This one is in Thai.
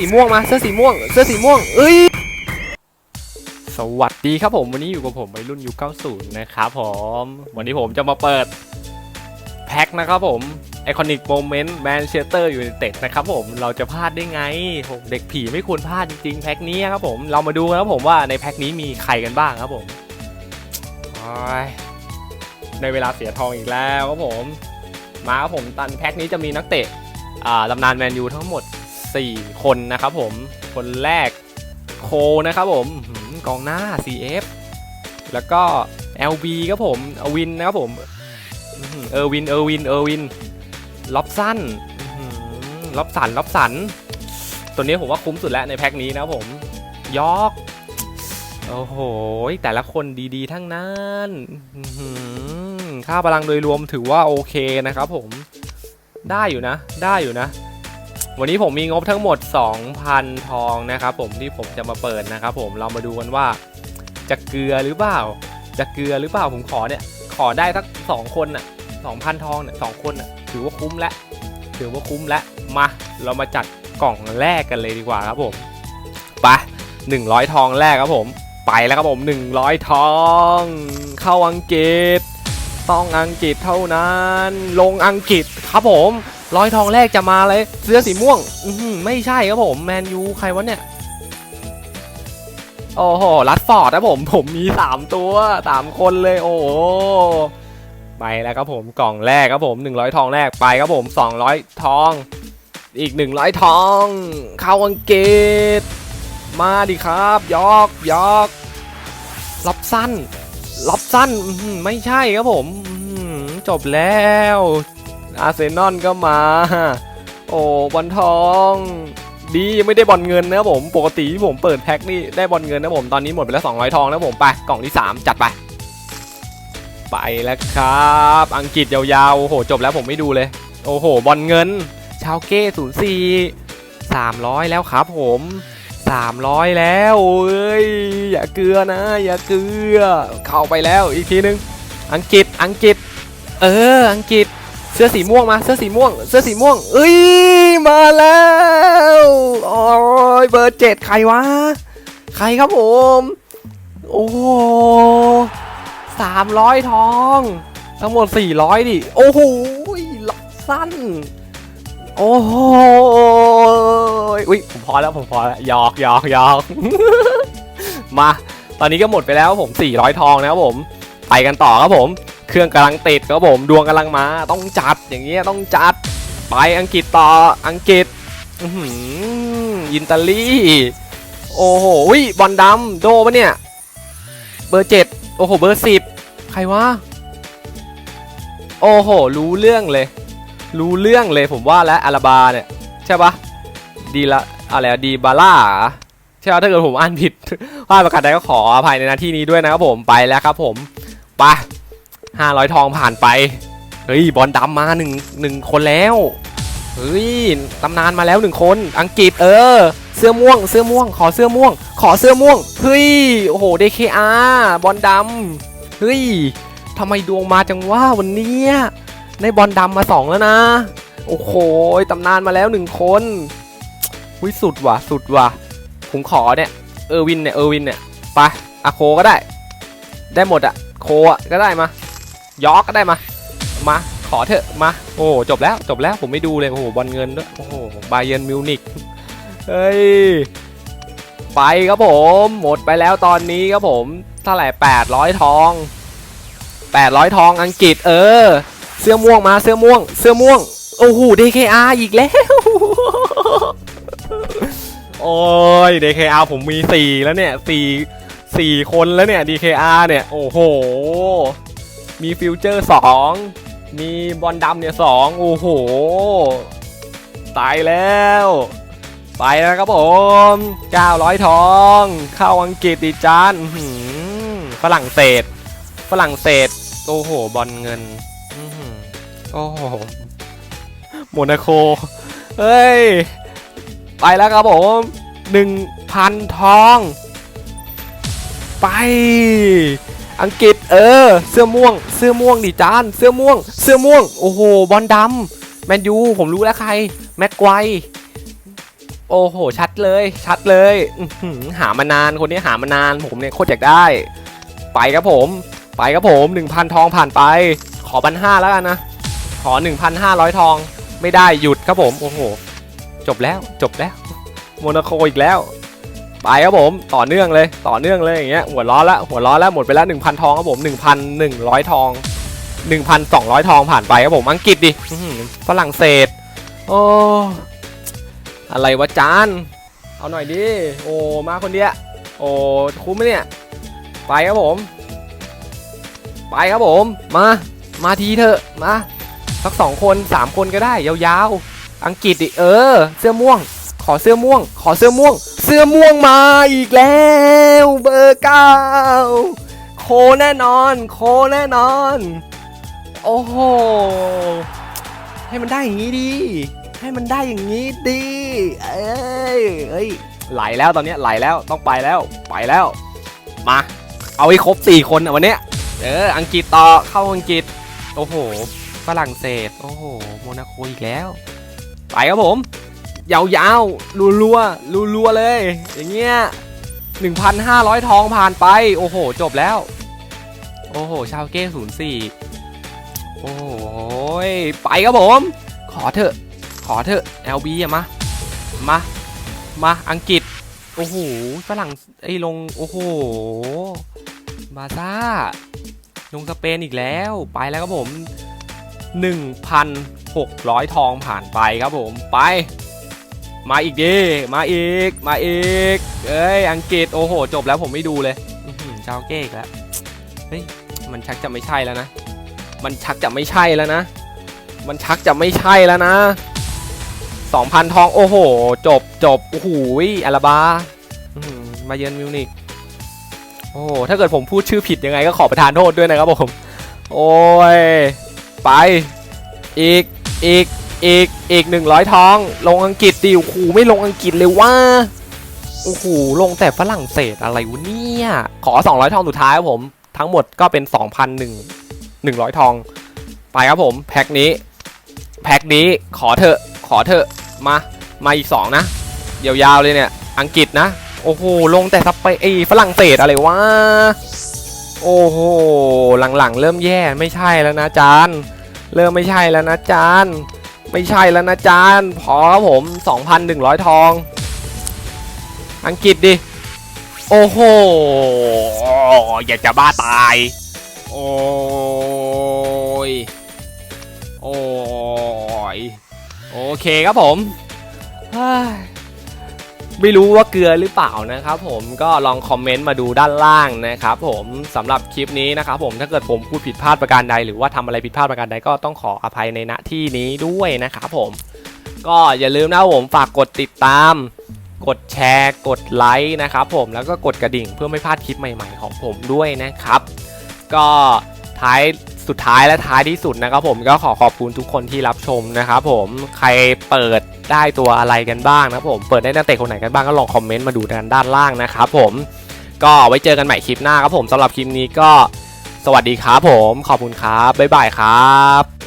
สีม่วงมา เสื้อสีม่วง เสื้อสีม่วง เอ้ย สวัสดีครับผม วันนี้อยู่กับผมวัยรุ่นยุค90 นะครับผม วันนี้ผมจะมาเปิด แพ็คนะครับผมไอคอนิกโมเมนต์แมนเชสเตอร์อยูไนเต็ดนะครับผม เราจะพลาดได้ไงผมเด็กผีไม่ควรพลาดจริงๆ แพ็คนี้ครับผม เรามาดูกันครับผมว่าในแพ็คนี้มีใครกันบ้างครับผมในเวลาเสียทองอีกแล้วครับผม มาครับผมตันแพ็คนี้จะมีนักเตะอ่าตำนานแมนยูทั้งหมด 4 คนนะครับผม คนแรกโคนะครับผมกองหน้า CF แล้วก็ LB ครับผมอวินนะครับผมเออวินเออวินเออวินล็อบสันอื้อหือล็อบสันล็อบสัน ตัวนี้ผมว่าคุ้มสุดแล้วในแพ็คนี้นะครับผมยอกโอ้โห แต่ละคนดีๆ ทั้งนั้นอื้อหือค่าพลังโดยรวมถือว่าโอเคนะครับผม ได้อยู่นะ ได้อยู่นะ วันนี้ผมมีงบทั้งหมด 2,000 ทองนะครับผมที่ผมจะมาเปิดนะครับผมเรามาดูกันว่าจะเกลือหรือเปล่า จะเกลือหรือเปล่าผมขอเนี่ย ขอได้สักสองคนน่ะ2,000 ทองเนี่ยสองคนน่ะถือว่าคุ้มแล้วถือว่าคุ้มแล้วมาเรามาจัดกล่องแรกกันเลยดีกว่าครับผมไป100 ทองแรกครับผมไปแล้วครับผม 100 ทอง เข้าอังกฤษ ต้องอังกฤษเท่านั้น ลงอังกฤษครับผม ร้อยทองแรกจะมาเลยเสื้อสีม่วง อืไม่ใช่ครับผมแมนยูใครวะเนี่ยโอ้โหรัดฟอร์ดนะผมผมมี3ตัว3คนเลย โอ้โหไปแล้วครับผมกล่องแรกครับผม100ทองแรกไปครับผม200ทอง อีก100ทอง เข้าอังกฤษมาดิครับยอกยอกรับสั้นล็อบสันอื้อหือไม่ใช่ครับผมจบแล้ว อาร์เซนอลก็มา โอ้บอลทองดียังไม่ได้บอลเงินนะผมปกติที่ผมเปิดแพ็คนี่ได้บอลเงินนะผมตอนนี้หมดไปแล้ว200ทองแล้วผมไปกล่องที่ 3 จัดไป ไปแล้วครับ อังกฤษยาวๆโอ้โหจบแล้วผมไม่ดูเลย โอ้โหบอลเงิน ชาวเก้04 300แล้วครับผม300 แล้วเอ้ยอย่าเกลือนะ อย่าเกลือเข้าไปแล้วอีกทีนึง อังกฤษอังกฤษ เออ อังกฤษ สื้อสีม่วงมา เสื้อสีม่วง เสื้อสีม่วง เอ้ย มาแล้วโอ้ยเบอร์เจ็ดใครวะ ใครครับผม โอ้สามร้อยทอง ทั้งหมด400ดิ โอ้โหหล็อกสั้น โอ้โหอุ้ยผมพอแล้ว ผมพอแล้วยอกยอกยอกมา ตอนนี้ก็หมดไปแล้วผม 400 ทองนะครับผม ไปกันต่อครับผม เครื่องกำลังติดครับผมดวงกำลังมาต้องจัดอย่างเงี้ยต้องจัดไปอังกฤษต่ออังกฤษอินตาลีโอ้โหอุ๊ยบอลดำโดปะเนี่ยเบอร์เจ็ดโอ้โหเบอร์สิบใครวะโอ้โหรู้เรื่องเลย รู้เรื่องเลยผมว่าแล้วอาราบาเนี่ยใช่ปะดีละอะไรดีบาร่าใช่ปะถ้าเกิดผมอ่านผิดว่าประกาศใดก็ขออภัยในหน้าที่นี้ด้วยนะครับผมไปแล้วครับผมไป ห้าร้อยทองผ่านไป เฮ้ย บอลดำมาหนึ่งหนึ่งคนแล้ว เฮ้ย ตำนานมาแล้วหนึ่งคน อังกฤษเออ เสื้อม่วง เสื้อม่วง ขอเสื้อม่วง ขอเสื้อม่วง เฮ้ย โอ้โห DKR บอลดำ เฮ้ย ทำไมดวงมาจังว่าวันเนี้ยได้บอลดำมาสองแล้วนะ โอ้โห ตำนานมาแล้วหนึ่งคนวิสุดว่ะ สุดว่ะ ผมขอเนี่ย เออร์วินเนี่ย เออร์วินเนี่ย ไปอะโคก็ได้ ได้หมดอะโคอะก็ได้มา ยอกก็ได้มา มา ขอเถอะ มา โอ้ จบแล้ว จบแล้ว ผมไม่ดูเลย โอ้โห บอลเงินด้วย โอ้โห บาเยนมิวนิกเฮ้ย ไปครับผม หมดไปแล้วตอนนี้ครับผม เท่าไหร่800ทอง800ทองอังกฤษ เออ เสื้อม่วงมา เสื้อม่วง เสื้อม่วง โอ้โห DKR อีกแล้ว โอ้ย DKR ผมมี4แล้วเนี่ย4 4คนแล้วเนี่ย DKR เนี่ย โอ้โห มีฟิวเจอร์2มีบอลดำเนี่ย2โอ้โห ตายแล้ว ไปแล้วครับผม 900 ทอง เข้าอังกฤษอีจานฝรั่งเศส ฝรั่งเศส โอ้โห บอลเงินอ๋อหือโอ้โหโมนาโค เฮ้ย ไปแล้วครับผม1,000ทอง ไป อังกฤษเออ เสื้อม่วง เสื้อม่วงดิจาน เสื้อม่วง เสื้อม่วง โอ้โห บอลดำแมนยู ผมรู้แล้วใคร แม็กไกวโอ้โห ชัดเลย ชัดเลย หามานาน คนนี้หามานาน ผมเนี่ยโคตรอยากได้ ไปครับผม ไปครับผม 1,000 ทองผ่านไป ขอพันห้าแล้วกันนะ ขอ 1,500 ทอง ไม่ได้หยุดครับผม โอ้โห จบแล้ว จบแล้ว โมนาโคอีกแล้ว ไปครับผมต่อเนื่องเลยต่อเนื่องเลยอย่างเงี้ยหัวร้อนละหัวร้อนล้วหมดไปล้ว1,000 ทองครับผม 1,100 ทอง 1,200 ทองผ่านไปครับผมอังกฤษดิฝรั่งเศสโอ้อะไรวะจานเอาหน่อยดิโอ้มาคนเดียวโอ้คุ้มไหมเนี่ยไปครับผม ไปครับผมมามาทีเถอะมาสักสองคนสามคนก็ได้ยาวๆอังกฤษดิเออ เสื้อม่วง ขอเสื้อม่วง ขอเสื้อม่วง สื้อม่วงมาอีกแล้วเบอร์เก้าโคแน่นอน โคแน่นอน โอ้โห ให้มันได้อย่างนี้ดี ให้มันได้อย่างนี้ดี เอ้ยเอ้ยไหลแล้วตอนนี้ไหลแล้วต้องไปแล้วไปแล้ว มา เอาให้ครบสี่คนวันนี้เอออังกฤษต่อเข้าอังกฤษ โอ้โหฝรั่งเศส โอ้โหโมนาโกอีกแล้ว ไปครับผม ยาวๆรัวๆรัวๆเลย อย่างเงี้ย1,500 ทองผ่านไป โอ้โห จบแล้ว โอ้โห ชาวเก้ศูนย์สี่โอ้โหยไปครับผม ขอเถอะ ขอเถอะ LB อะมา มา มาอังกฤษ โอ้โห ฝรั่งไอ้ลง โอ้โห บาซ่า ลงสเปนอีกแล้ว ไปแล้วครับผม 1,600 ทองผ่านไปครับผม ไป มาอีกดิ มาอีก มาอีก เอ้ย อังกฤษ โอ้โห จบแล้วผมไม่ดูเลยชาวเก้กแล้ว เฮ้ย มันชักจะไม่ใช่แล้วนะ มันชักจะไม่ใช่แล้วนะ มันชักจะไม่ใช่แล้วนะ2,000ทอง โอ้โห จบจบโอ้โหอาราบามาเยือนมิวนิกโอ้ถ้าเกิดผมพูดชื่อผิดยังไงก็ขอประทานโทษด้วยนะครับผม โอ้ย ไป อีก อีก อีกอีกหนึ่งร้อยทอง ลงอังกฤษดิโอ้โหไม่ลงอังกฤษเลยว่าโอ้โหลงแต่ฝรั่งเศสอะไรวะเนี่ยขอ 200 ทองสุดท้ายครับผมทั้งหมดก็เป็น 2,001 100 ทอง ไปครับผม แพ็คนี้ แพ็คนี้ขอเถอะขอเถอะมามาอีก 2 นะยาวๆเลยเนี่ย อังกฤษนะ โอ้โหลงแต่สเปนไอ้ฝรั่งเศสอะไรวะโอ้โหหลังๆ เริ่มแย่ไม่ใช่แล้วนะจานเริ่มไม่ใช่แล้วนะจาน ไม่ใช่แล้วนะจานพอครับผม 2,100 ทอง อังกฤษดิ โอ้โห อยากจะบ้าตาย โอ้ย โอ้ย โอเคครับผม ไม่รู้ว่าเกลือหรือเปล่านะครับผมก็ลองคอมเมนต์มาดูด้านล่างนะครับผมสำหรับคลิปนี้นะครับผมถ้าเกิดผมพูดผิดพลาดประการใด หรือว่าทำอะไรผิดพลาดประการใดก็ต้องขออภัยในณที่นี้ด้วยนะครับผมก็อย่าลืมนะผมฝากกดติดตาม กดแชร์ กดไลค์นะครับผมแล้วก็กดกระดิ่งเพื่อไม่พลาดคลิปใหม่ ๆ ของผมด้วยนะครับ ก็ท้าย สุดท้ายและท้ายที่สุดนะครับผมก็ขอขอบคุณทุกคนที่รับชมนะครับผมใครเปิดได้ตัวอะไรกันบ้างนะครับผมเปิดได้นักเตะคนไหนกันบ้างก็ลองคอมเมนต์มาดูกันด้านล่างนะครับผมก็ไว้เจอกันใหม่คลิปหน้าครับผมสำหรับคลิปนี้ก็สวัสดีครับผมขอบคุณครับบ๊ายบายครับ